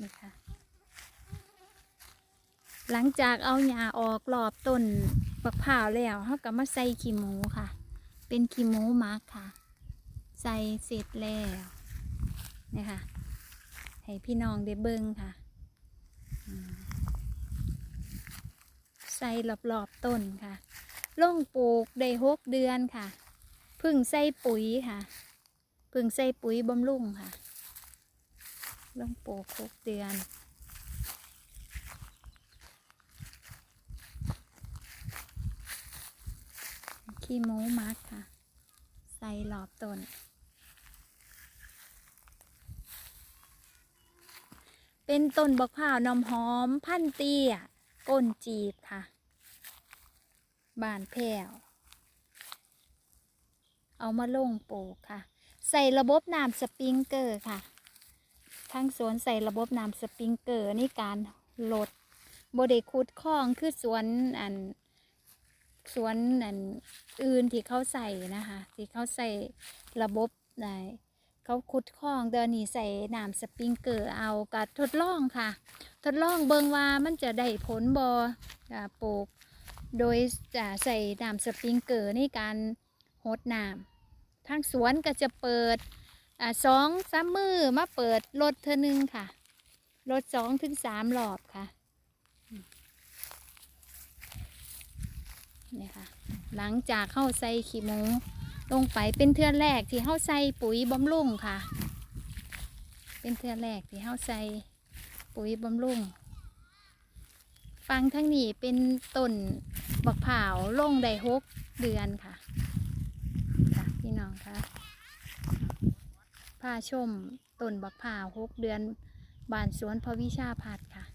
นี่ค่ะ หลังจากเอาหญ้าออกรอบต้นบักพร้าแล้วเขาก็มาใส่ขี้หมูค่ะ เป็นขี้หมูหมักค่ะ ใส่เสร็จแล้วนี่ค่ะ ให้พี่น้องได้เบิ่งค่ะ ใส่รอบๆต้นค่ะล่งปลูกได้หกเดือนค่ะ พึ่งใส่ปุ๋ยค่ะ พึ่งใส่ปุ๋ยบำรุงค่ะ ลงปลูกหกเดือน ขี้มูมักค่ะ ใส่หลอบต้นเป็นต้นบักพร้าวน้ำหอมพันเตี้ยก้นจีบค่ะ บานแพ้ว เอามาลงปลูกค่ะ ใส่ระบบน้ำสปริงเกอร์ค่ะ ทั้งสวนใส่ระบบน้ำสปริงเกอร์ในการลดบไดคุดคลองคือสวนอันสวนอันอื่นที่เขาใส่นะคะที่เขาใส่ระบบไหนเขาขุดคลองเดินนี่ใส่น้ำสปริงเกอร์เอากัทดลองค่ะ ทดลองเบิงว่ามันจะได้ผลบอ่ปลูก โดยจะใส่น้ำสปริงเกอร์ในการหดน้ำทางสวนก็จะเปิด อ่าสองสามมือมาเปิดรถเธอหนึ่งค่ะรถสองถึงสามรอบค่ะนี่ค่ะ หลังจากเข้าใส่ขี้หมูลงไปเป็นเทือแรกที่เข้าใส่ปุ๋ยบำรุงค่ะ เป็นเทือแรกที่เข้าใส่ปุ๋ยบำรุงฟังทั้งนี้เป็นต้นบักเผาวลงได้หกเดือนค่ะ ค่ะ พี่น้องค่ะ ผ้าชมต้นบักผ่าหกเดือนบานสวนพระวิชาพัดค่ะ